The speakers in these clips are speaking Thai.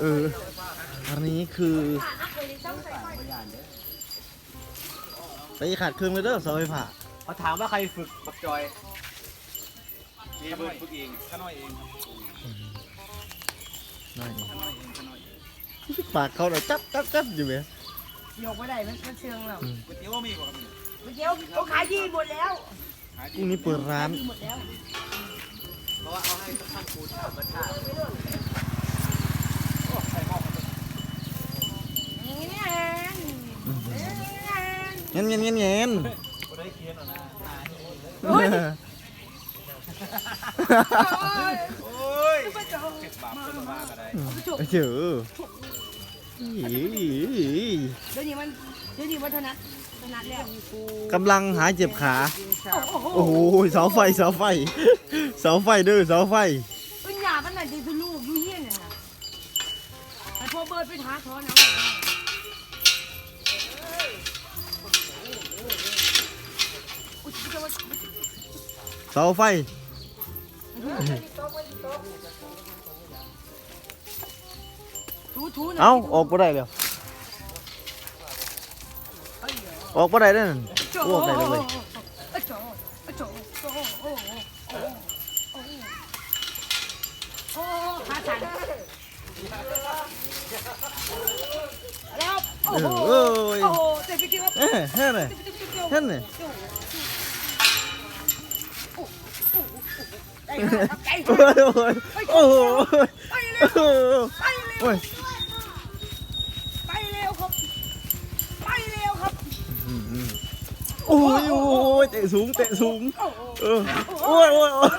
เออ อันนี้คือไปขาดเครื่องเลยเด้อเสาไฟฟ้าเขาถามว่าใครฝึกปักจอยมีเบิร์ดฝึกเองข้าน้อยเองนั่นข้าน้อยเองข้าน้อยเองปากเขาน่ะจับจับจับอยู่ไหมยกไม่ได้มันมันเชิงเราก๋วยเตี๋ยวมีกว่าครับเมื่อกี้เขาขายดีหมดแล้วขายพดีรุ่งนี้เปิดร้านดีหมดแล้วเพราะว่าเอาให้ท่านครูทำประชานี่ไง เงี้ยเงี้ยเงี้ยเงี้ยบ่ได้เขียนหรอกนะตานี่โอ้ยไปจอบเก็บบาปคนละว่าก็ได้เจ๋อเดี๋ยวนี้มันเดี๋ยวนี้มันถนัดถนัดแล้วกำลังหายเจ็บขาโอ้โหโอ้โหเสาไฟเสาไฟเสาไฟเด้อเสาไฟเป็นหยาบันไหนจะลูกอยู่เฮี้ยนน่ะนะไอ้พ่อเบิร์ดไปหาท้อนะ เสาไฟถูถูหน่ยเอ้าออกบ่ได้แล้วออกบ่ได้เด้อนั่นโจอ้วกได้เลยเว้ยโอ้โจโอ้โจโจโอ้โอ้โอ้โอ้โอ้ขาสั่นแล้วโอ้โหเออเอ้ยโอ้โหเตะไปคิดว่าเอ้ยเฮ้ยเลยเฮ้ย โอ้โอ้ยไปโอ้เร็วไปเร็โอ้วไปเร็วครับไปเร็วครับโอ้ยโอ้ยเตะสูงเตะสูงโอ้โหเออโอ้ยโอ้ยโอ้ย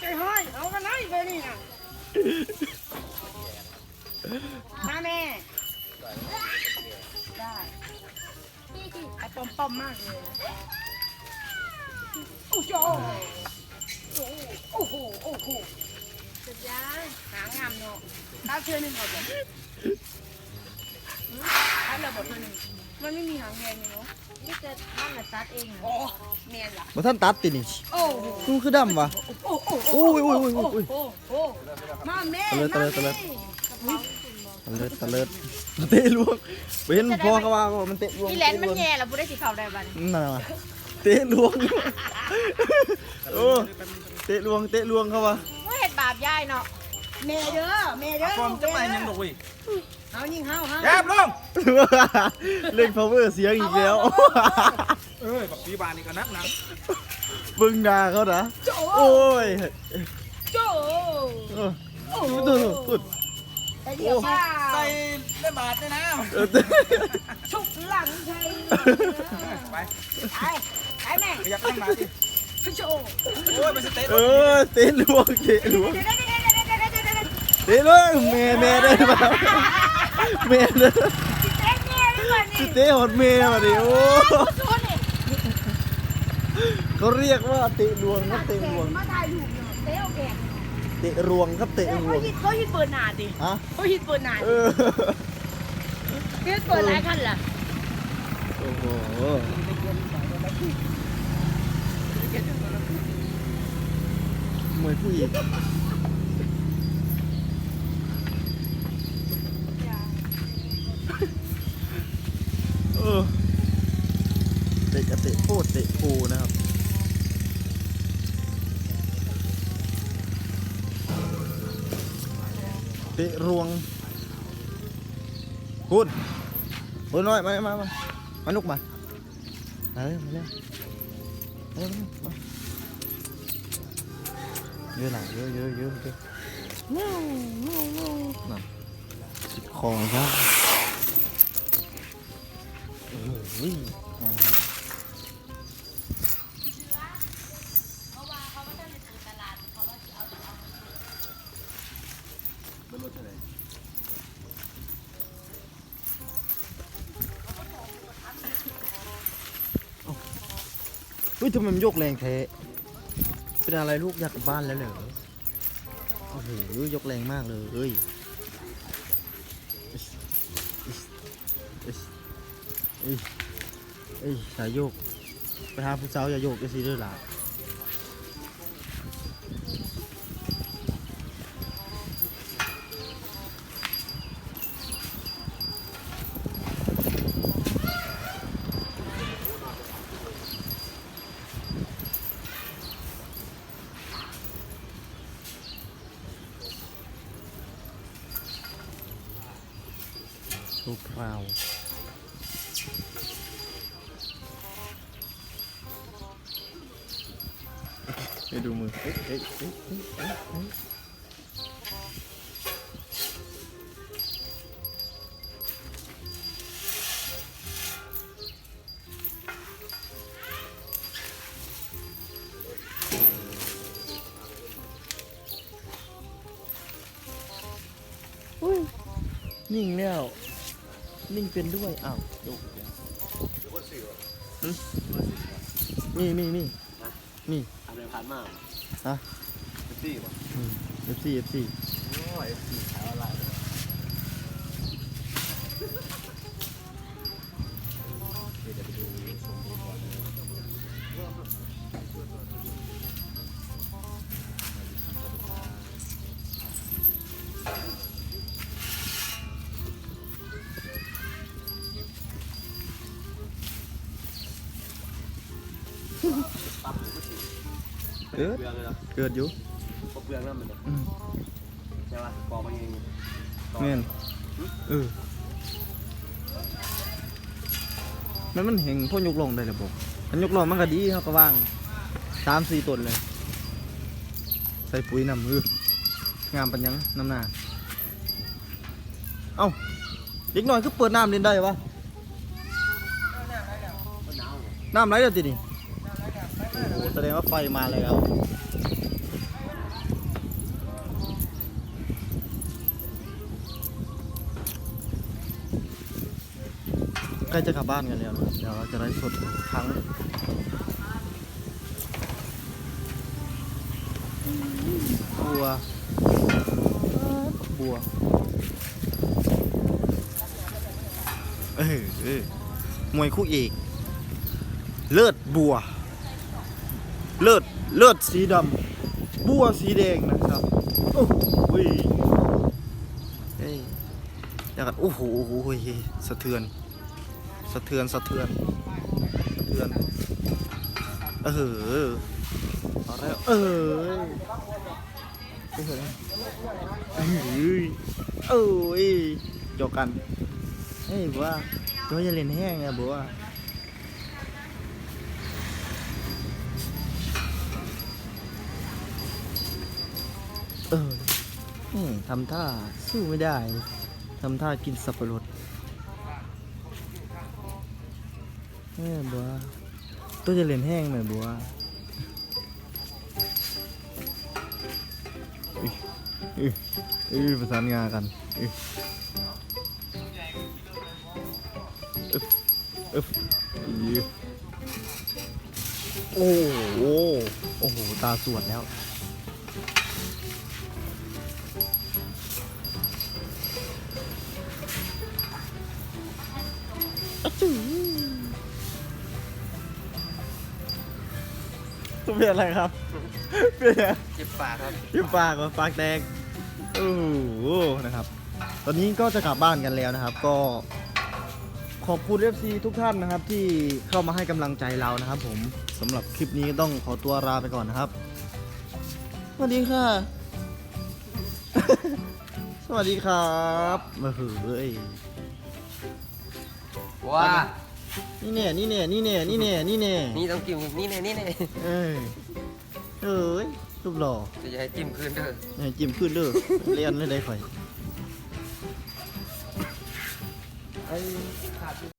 ใจห้เอากันไหนไปนี่นะมาแม่ได้ไอ้ปอมปอมมากเลยโอ้โห โอ้โห โอ้โหสุดยอดหางามเนาะตาเชื่อหนึ่งเอาแบบถ้าเราบอกเธอหนึ่งมันไม่มีหางแดงเนาะนี่จะนั่นแหละตัดเองอะโอ้แม่นล่ะมาท่านตัดตินี่โอ้โหกูคือดำวะโอ้โหโอ้ยโอ้ยโอ้ยโอ้ยโอ้โหโอ้โหมาแม่ตะเลิดตะเลิดตะเลิดมาแม่ตะเลิดตะเลิดเตะลวงไปเห็นพ่อเขาว่าว่ามันเตะลวงพี่แหลนมันแย่แล้วบุได้สิเขาได้บัดนี้นั่นน่ะ เตะลวงโอ้เตะลวงเตะลวงเขาว่าว่าเห็ดบาปย่ายเนาะแม่เด้อแม่เด้อฟอร์มจะไปยังดอกเว้ยเอายิงเฮาเฮาแยบลงเล่น power เสียงอีกแล้วเอ้ยบักปีบานนี่ก็นักนะบึงด่าเขานะโจโอ้ยโจเออโอ้โหดูดูดูไอเดียวว่าใส่เล่นบาทด้วยนะเออชุกหลังไทยไป ไปไปแม่ขยับข้างหน้าสิโจโอ้ยมันสเตะเออเตะลวงเตะลวงเดี๋ยวเดี๋ยวเดี๋ยวเดี๋ยวเดี๋ยวเดี๋ยวเดี๋ยวเตะเลยเมย์เมย์ได้ป่ะเมย์เลยเต้นเนี่ยดีกว่านี่เตะหดเมย์มาดิโอ้โจนี่เขาเรียกว่าเตะลวงครับเตะลวงมาถ่ายรูปเนาะเต้โอเคเตะรวงครับเตะรเขาวงฮิตเขาฮิตเปิดหนาดิฮะเขาฮิตเปิดหนาเออฮิตเปิดหลายคันล่ะโอ้โห มวยผู้หญิงเออเตะกับเตะโคตรเตะปูนะครับเตะรวงคุณคุณน้อยมามามามาลุกมามาเร็วมาเร็ว มาเร็วมาเยอะหน่อยเยอะเยอะเยอะเยอะนั่นติดคอครับโอ้โเฮ้ยทำไมมันโยกแรงแท้เป็นอะไรลูกอยากกลับบ้านแล้วเหรอโอ้โหยกแรงมากเลยเอ้ยเอ้ยเอ้ยสายโยก ไปหาผู้สาวอย่าโยกจะซีเด้อหล่ะ ตัวพราวไปดูมือเอ๊ะเอ๊ะเอ๊ะเอ๊ะเอ๊ะเอ๊ะอุ้ยนิ่งแล้ว นิ่งเป็นด้วยอ้าวดูหึมีมีมีมีทำอะไรผ่านมาฮะเป็นซี่ป่ะเอฟซีเอฟซีโอ้ยซี่ขายออนไลน์ กิดเปลืองเลยเนาะเกิดอยู่พวกเปลืองนั่นมันเนี่ยอืมใช่ป่ะกองมันเองแม่นเออมันมันเห็นพ่อยกลงได้เลยบอกมันยกลงมันก็ดีเขาก็ว่างสามสี่ต้นเลย ใส่ปุ๋ยนำมืองามปัญญังน้ำหน้าเอ้าเด็กน้อยก็เปิดน้ำเล่นได้ปะก็หนาวน้ำไหลแล้วตินี่โอ้โห แสดงว่าไฟมาแล้วใกล้จะกลับบ้านกันแล้วนะเดี๋ยวเราจะไลฟ์สดครั้งบัว บัว เออเออมวยคู่เอก เลือดบัว เลือดเลือดสีดำบัวสีแดงนะครับโอ้โหเฮ้ยเฮ้ยอยากกันโอ้โหโอ้โหสะเทือน สะเทือนสะเทือนสะเทือนเออเอาแล้วเออเออเอ้ยเอ้ยจบกันเฮ้ยบัวตัวจะเล่นแห้งอะบัว เออนี่ทำท่าสู้ไม่ได้ทำท่ากินสับปะรดเออบัวตัวจะเล่นแห้งไหน่อยบัวอื้ออือประสานงากันอื้ออึบอึ๊บอื้อโอ้โห โอ้โห ตาสวดแล้ว ตัวเป็นอะไรครับ เป็นอะไรเจ็บปากครับยิ้มปากเหรอปากแดงโอ้โหนะครับ ตอนนี้ก็จะกลับบ้านกันแล้วนะครับ ก็ขอบคุณ FC ทุกท่านนะครับ ที่เข้ามาให้กำลังใจเรานะครับ ผมสำหรับคลิปนี้ก็ต้องขอตัวลาไปก่อนนะครับ สวัสดีค่ะ สวัสดีครับมาเฮ้ยว้า นี่เนี่ยนี่เนี่ยนี่เนี่ยนี่เนี่ยนี่เนี่ยนี่ต้องกินนี่แน่นี่แน่เอ้ยเอ้ยรูปหล่อจะให้จิ้มคืนเด้อให้จิ้มขึ้นเด้อเรียนเลยได้ข่อย